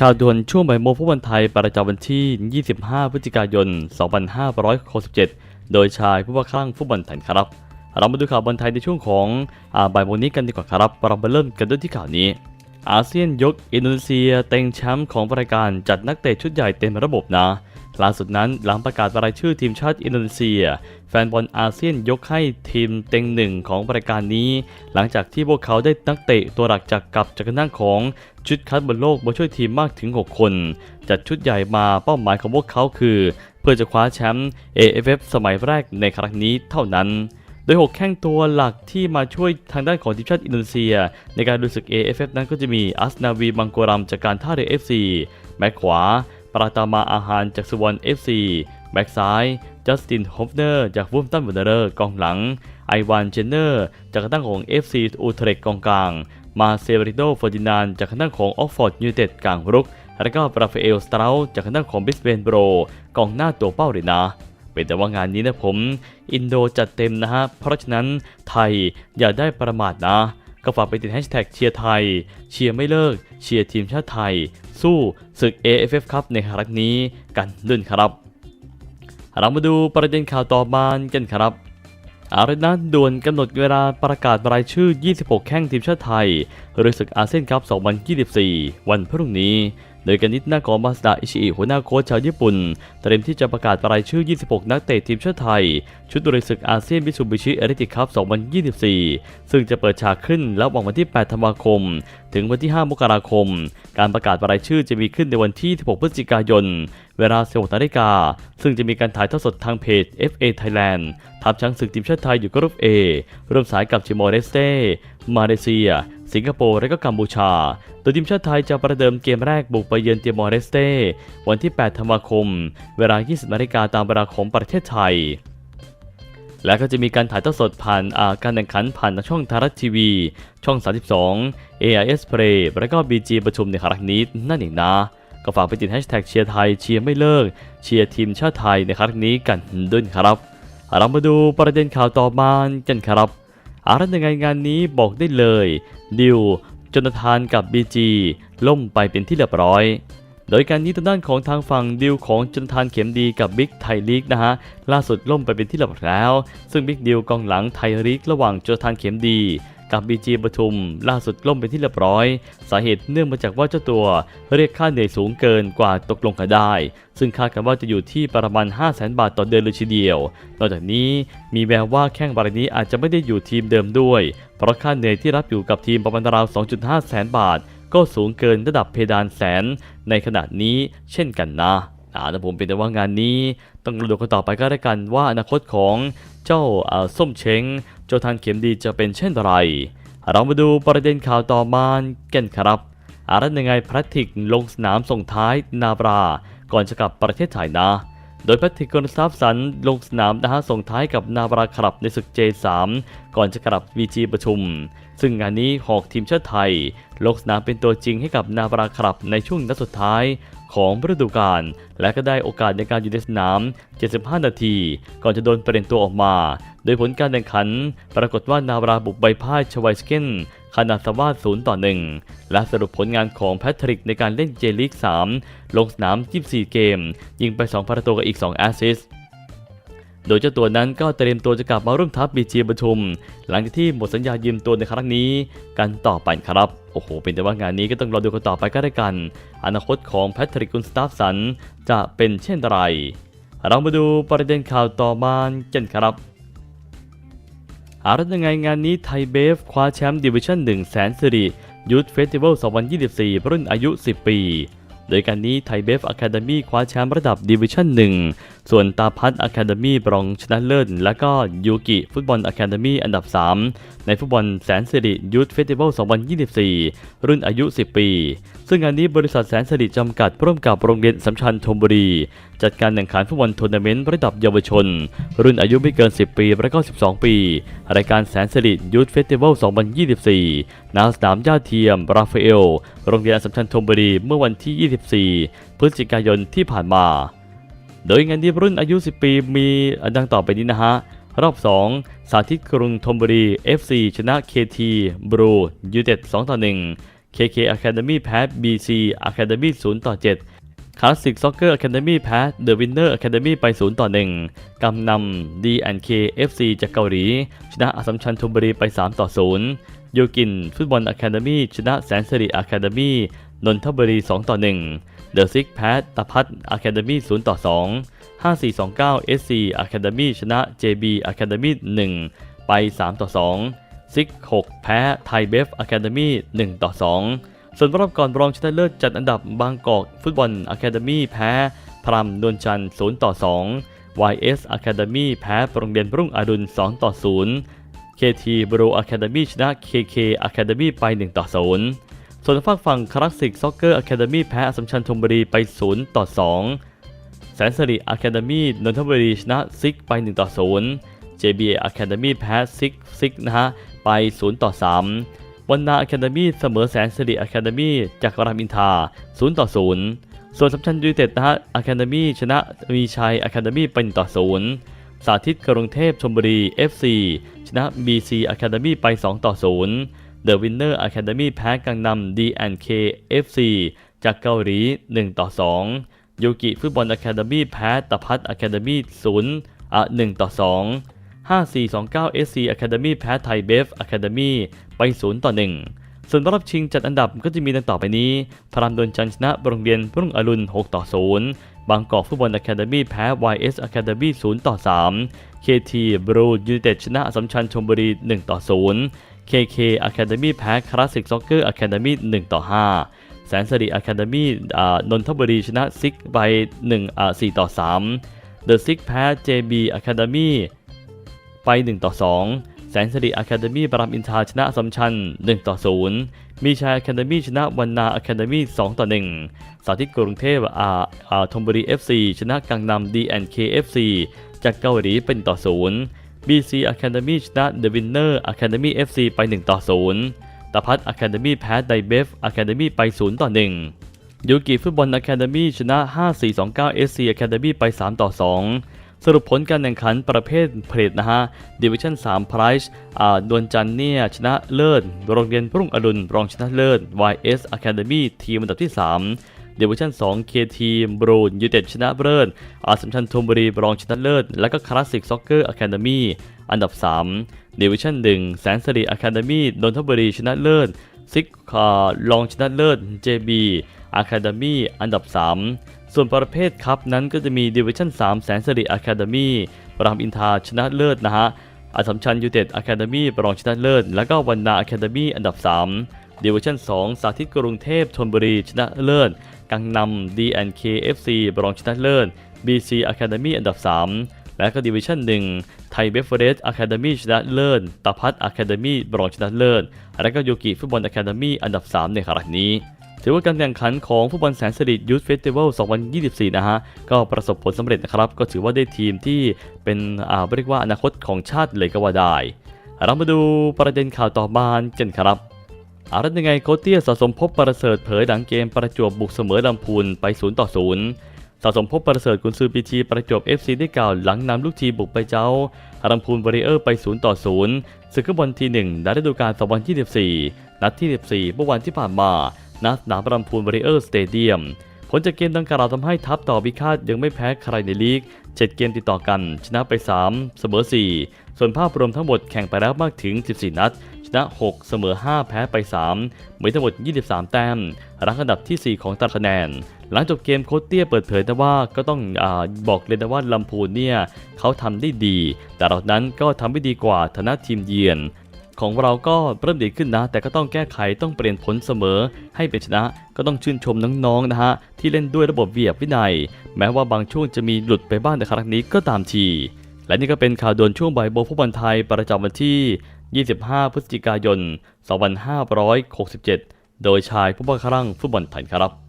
ข่าวด่วนช่วงบ่ายโมงผู้บันไทยประจำวันที่ 25 พฤศจิกายน 2567 โดยชายผู้ว่าคลั่งฟุตบอลไทยครับ เรามาดูข่าวบอลไทยในช่วงของอบ่ายโมงนี้กันดีกว่าครับ เรามาเริ่มกันด้วยที่ข่าวนี้ อาเซียนยกอินโดนีเซียเต็งแชมป์ของรายการจัดนักเตะชุดใหญ่เต็มระบบนะ ล่าสุดนั้นหลังประกาศรายชื่อทีมชาติอินโดนีเซีย แฟนบอลอาเซียนยกให้ทีมเต็งหนึ่งของรายการนี้ หลังจากที่พวกเขาได้นักเตะตัวหลักจากกับจากรนั่งของชุดคัดบอลโลกมาช่วยทีมมากถึง 6 คน จัดชุดใหญ่มาเป้าหมายของพวกเขาคือ เพื่อจะคว้าแชมป์ AFF สมัยแรกในครั้งนี้เท่านั้นโดย 6 แข้งตัวหลักที่มาช่วยทางด้านของทีมชาติอินโดนีเซีย ในการดูศึก AFF นั้นก็จะมีอัสนาวีมังโกรัมจากการท่าเรือ FC แบ็คขวา ปราตามาอาหารจากสุวรรณ FC แบ็คซ้ายจัสตินฮอฟเนอร์จากวูมตันวันเดอร์กองหลัง ไอวานเจนเนอร์จากทางด้านของ FC อูเทรกกองกลาง มาเซเบริโดฟอร์ดินานจากทางด้านของออกฟอร์ดยูเต็ดกลางรุก และก็ราฟาเอลสตราลจากทางด้านของบิสเบนโบรกองหน้าตัวเป้าเลยนะ เป็นแต่ว่างานนี้นะผม อินโดจัดเต็มนะฮะ เพราะฉะนั้นไทยอย่าได้ประมาทนะ ก็ฝากไปติดแฮชแท็กเชียร์ไทย เชียร์ไม่เลิก เชียร์ทีมชาติไทย สู้ศึก AFF ครับในครั้งนี้กันด้วยครับ เรามาดูประเด็นข่าวต่อมากันครับอารีนาด่วนกำหนดเวลาประกาศรายชื่อ 26 แข้งทีมชาติไทยหรือศึกอาเซียนคัพ 2024 วันพรุ่งนี้ โดยกันนิดนากอมาสดาอิชิอิหัวหน้าโค้ชชาวญี่ปุ่น เตรียมที่จะประกาศรายชื่อ 26 นักเตะทีมชาติไทย ชุดลุยศึกอาเซียนมิซูบิชิเอริติคัพ 2024 ซึ่งจะเปิดฉากขึ้นระหว่างวันที่ 8 ธันวาคม ถึงวันที่ 5 มกราคม การประกาศรายชื่อจะมีขึ้นในวันที่ 16 พฤศจิกายน เวลา16นาฬิกา ซึ่งจะมีการถ่ายทอดสดทางเพจ FA Thailand ทัพช้างศึกทีมชาติไทยอยู่กรุ๊ป A ร่วมสายกับชิโมเรสเต้มาเลเซีย สิงคโปร์และก็กัมพูชา โดยทีมชาติไทยจะประเดิมเกมแรกบุกไปเยือนเติมอร์เลสเต้วันที่ 8 ธันวาคม เวลา 20นาฬิกาตามเวลาของประเทศไทย และก็จะมีการถ่ายทอดสดผ่านาการแข่งขันผ่านทางช่องทารัตทีวี ช่อง 32 AIS Play และก็ BG ประชุมในครั้งนี้นั่นเองนะ ก็ฝากไปติดแฮชแท็กเชียร์ไทยเชียร์ไม่เลิกเชียร์ทีมชาติไทยในครั้งนี้กันด้วยครับเรามาดูประเด็นข่าวต่อมากันครับ อารันยังไงงานนี้บอกได้เลยดิวจนทานกับ BG ล่มไปเป็นที่เรียบร้อย โดยการนี้ทางด้านของทางฝั่งดิวของจนทานเข็มดีกับบิ๊กไทยลีกนะฮะล่าสุดล่มไปเป็นที่เรียบร้อยแล้ว ซึ่งบิ๊กดิวกองหลังไทยลีกระหว่างจนทานเข็มดี กับ BG ปทุม ล่าสุดล่มเป็นที่เรียบร้อย สาเหตุเนื่องมาจากว่าเจ้าตัว เรียกค่าเหนื่อยสูงเกินกว่าตกลงกันได้ ซึ่งคาดกันว่าจะอยู่ที่ประมาณ 5 0 0 0 0 0บาทต่อเดือนเลยทีเดียว นอกจากนี้มีแววว่าแข้งรายนี้อาจจะไม่ได้อยู่ทีมเดิมด้วย เพราะค่าเหนื่อยที่รับอยู่กับทีมประมาณราว 2.5 แสนบาท ก็สูงเกินระดับเพดานแสน ในขณะนี้เช่นกันนะอ่าแต่ผมเป็นแต่ว่างานนี้ ต้องดูกันต่อไปก็ได้กันว่าอนาคตของเจ้าอ่าส้มเช้ง โจทานเข็มดีจะเป็นเช่นไร เรามาดูประเด็นข่าวต่อมากันครับ อารันยังไงแพทริกลงสนามส่งท้ายนาบรา ก่อนจะกลับประเทศไทยนะ โดยแพทริกกอนซาฟสันลงสนามนะฮะส่งท้ายกับนาบราคลับในศึก J3 ก่อนจะกลับ VG ประชุม ซึ่งงานนี้หอกทีมชาติไทย ลงสนามเป็นตัวจริงให้กับนาบราคลับในช่วงนัดสุดท้ายของฤดูกาลและก็ได้โอกาสในการอยู่ในสนาม 75 นาที ก่อนจะโดนเปลี่ยนตัวออกมา โดยผลการแข่งขัน ปรากฏว่านาบราบุกใบพ่ายชวายสเกนขนาดสวาด0ต่อ 1 และสรุปผลงานของแพทริกในการเล่นเจลีก 3 ลงสนาม 24 เกม ยิงไป 2 ประตูกับอีก 2 แอสซิสต์โดยเจ้าตัวนั้นก็เตรียมตัวจะกลับมาร่วมทัพบีจีปทุม หลังจากที่หมดสัญญายืมตัวในครั้งนี้ กันต่อไปครับ โอ้โห เป็นแต่ว่างานนี้ก็ต้องรอดูกันต่อไปก็ได้กัน อนาคตของแพทริกกุนสตาฟสันจะเป็นเช่นไร เรามาดูประเด็นข่าวต่อมากันครับ อารัตยังไงงานนี้ไทยเบฟคว้าแชมป์ดิวิชั่น1แสนสิริยูทเฟสติวัล 2024 รุ่นอายุ 10 ปี โดยการนี้ไทยเบฟอะคาเดมี่คว้าแชมป์ระดับดิวิชั่น1 ส่วนตาพัฒอะคาเดมี่บรองชนะเลิศ และก็ยูกิฟุตบอลอะคาเดมี่อันดับ 3 ในฟุตบอลแสนสิริยูทเฟสติวัล 2024 รุ่นอายุ 10 ปี ซึ่งงานนี้บริษัทแสนสิริจำกัดร่วมกับโรงเรียนสัมชัญธนบุรี จัดการแข่งขันฟุตบอลทัวร์นาเมนต์ระดับเยาวชน รุ่นอายุไม่เกิน 10 ปีและก็ 12 ปี รายการแสนสิริยูทเฟสติวัล 2024ณสนามย่าเทียม ราฟาเอล โรงเรียนสสัมชัญธนบุรีเมื่อวันที่ 24 พฤศจิกายนที่ผ่านมา โดยงานนี้รุ่นอายุ 10 ปีมีดังต่อไปนี้นะฮะรอบ 2 สาธิตกรุงธนบุรี FC ชนะ KT บรูยูเต็ด2ต่อ1 KK Academy แพ้ BC Academy 0 ต่อ 7 Classic Soccer Academy แพ้ The Winner Academy ไป 0 ต่อ 1 กำนำ D&K FC จากเกาหลี ชนะอสสัมชัญธนบุรีไป 3 ต่อ 0 ยูกินฟุตบอลอะคาเดมี่ชนะแสนสิริอะคาเดมี่นนทบุรี 2 ต่อ 1 เดอะซิกแพ้ตะพัฒอะคาเดมี่0ต่อ 2 5429 SC Academy ชนะ JB Academy 1 ไป 3 ต่อ 2 ซิก6แพ้ไทยเบฟอะคาเดมี่1ต่อ 2 ส่วนรอบก่อนรองชนะเลิศจัดอันดับบางกอกฟุตบอลอะคาเดมี่แพ้พรำนวลจันทร์0ต่อ 2 YS Academy แพ้โรงเรียนรุ่งอรุณ2ต่อ 0 KT Bro Academy ชนะ KK Academy ไป 1 ต่อ 0 ส่วนฝากฝั่งคลาสสิกซ็อกเกอร์อะคาเดมี่แพ้อสมชัญธนบุรีไป 0 ต่อ 2 แสนสิริอะคาเดมี่นนทบุรีชนะซิกไป 1 ต่อ 0 JBA Academy แพ้ซิกซิกนะฮะ ไป 0 ต่อ 3 วันนาอะคาเดมี่เสมอแสนสิริอะคาเดมี่จากรามอินทรา0 ต่อ 0 ส่วนสัมชัญยูเต็ดนะฮะอะคาเดมี่ชนะมีชัยอะคาเดมี่ไป1ต่อ 0 สาธิตกรุงเทพชลบุรี FC ชนะ BC Academy ไป 2 ต่อ 0 The Winner Academy แพ้กังนำ D&K FC จากเกาหลี 1 ต่อ 2ยูกิฟุตบอลอะคาเดมี่แพ้ตะพัฒอะคาเดมี่0อะ1ต่อ 2 5429 SC Academy แพ้ไทยเบฟอะคาเดมี่ไป 0 ต่อ 1 ส่วนรอบชิงจัดอันดับก็จะมีดังต่อไปนี้ พรามดนจันชนะโรงเรียนรุ่งอรุณ 6 ต่อ 0 บางกอกฟุตบอลอะคาเดมีแพ้ YS Academy 0 ต่อ 3 KT Blue United ชนะสัมชัญชลบุรี 1 ต่อ 0 KK Academy แพ้ Classic Soccer Academy 1 ต่อ 5 แสนสิริ Academy อ่านนทบุรีชนะซิกไป1 4 ต่อ 3 The Six แพ้ JB Academy ไป 1 ต่อ 2 แสนสิริอะคาเดมี่บรามอินทาชนะสมชัญ1ต่อ 0 มีชัยอะคาเดมี่ชนะวันนาอะคาเดมี่2ต่อ 1 สาธิตกรุงเทพอาอาธนบุรี FC ชนะกังนำ D&K FC จากเกาหลีเป็นต่อ 0 BC Academy ชนะ The Winner Academy FC ไป 1 ต่อ 0ตะพัฒ Academy แพ้ไดเบฟ Academy ไป 0 ต่อ 1ยูกิฟุตบอลอะคาเดมี่ชนะ 5429 SC Academy ไป 3 ต่อ 2 สรุปผลการแข่งขันประเภทเพลทนะฮะดิวิชั่น3 Prize อ่าดวลจันเนี่ยชนะเลิศโรงเรียนรุ่งอรุณรองชนะเลิศ YS Academy ทีมอันดับที่ 3 ดิวิชั่น 2 KT บรูนยูเต็ดชนะเลิศอาสัมชัญธนบุรีรองชนะเลิศ และก็คลาสสิกซ็อกเกอร์อะคาเดมี่อันดับ 3 ดิวิชั่น 1 แสนสิริอะคาเดมี่นนทบุรีชนะเลิศ ซิกคารองชนะเลิศ JB Academy อันดับ 3 ส่วนประเภทคัพนั้นก็จะมีดิวิชั่น3แสนสิริอะคาเดมี่รามอินทาชนะเลิศนะฮะอัสสัมชัญยูเต็ดอะคาเดมี่รองชนะเลิศ แล้วก็วันนาอะคาเดมี่อันดับ3ดิวิชั่น 2 สาธิตกรุงเทพธนบุรีชนะเลิศ กังนำ DNKFC รองชนะเลิศ BC Academy อันดับ 3 และก็ดิวิชั่น1ไทยเบฟเฟอร์เรสอะคาเดมี่ชนะเลิศตาพัฒอะคาเดมี่รองชนะเลิศและก็ยูกิฟุตบอลอะคาเดมี่อันดับ 3 ในครั้งนี้ถือว่าการแข่งขันของฟุตบอลแสนสิริยูทเฟสติวัล 2024 นะฮะ ก็ประสบผลสำเร็จนะครับ ก็ถือว่าได้ทีมที่เป็นอ่าเรียกว่าอนาคตของชาติเลยก็ว่าได้ เรามาดูประเด็นข่าวต่อมากันครับอารัตยังไงโคเตี้ยสะสมภพประเสริฐเผยหลังเกมประจวบบุกเสมอลำพูนไป 0 ต่อ 0 สะสมภพประเสริฐกุนซือปีทีประจวบ FC ได้กล่าวหลังนำลูกทีมบุกไปเจ้าลำพูนบริเออร์ไป 0 ต่อ 0ศึกฟุตบอลทีหนึ่งในฤดูกาล2024 นัดที่ 14 เมื่อวันที่ผ่านมาณสนามลำพูนบริเออร์สเตเดียมผลจากเกมดังกล่าวทำให้ทัพต่อพิฆาตยังไม่แพ้ใครในลีก7เกมติดต่อกัน ชนะไป 3 เสมอ 4 ส่วนภาพรวมทั้งหมดแข่งไปแล้วมากถึง 14 นัด ชนะ 6 เสมอ 5 แพ้ไป 3 มีทั้งหมด 23 แต้ม รังอันดับที่ 4 ของตารางคะแนน หลังจบเกมโค้ชเตี้ยเปิดเผยนะว่าก็ต้องอบอกเลยนะว่าลำพูนเนี่ยเขาทำได้ดี แต่เรานั้นก็ทำไม่ดีกว่าฐานะทีมเยือนของเราก็เริ่มดีขึ้นนะ แต่ก็ต้องแก้ไขต้องเปลี่ยนผลเสมอ ให้เป็นชนะก็ต้องชื่นชมน้องๆนะฮะ ที่เล่นด้วยระบบเวียบวินัย แม้ว่าบางช่วงจะมีหลุดไปบ้างในครั้งนี้ก็ตามที และนี่ก็เป็นข่าวด่วนช่วงบ่ายโมงฟุตบอลไทยประจำวันที่ 25 พฤศจิกายน 2567 โดยชายผู้บังคลั่งฟุตบอลไทยครับ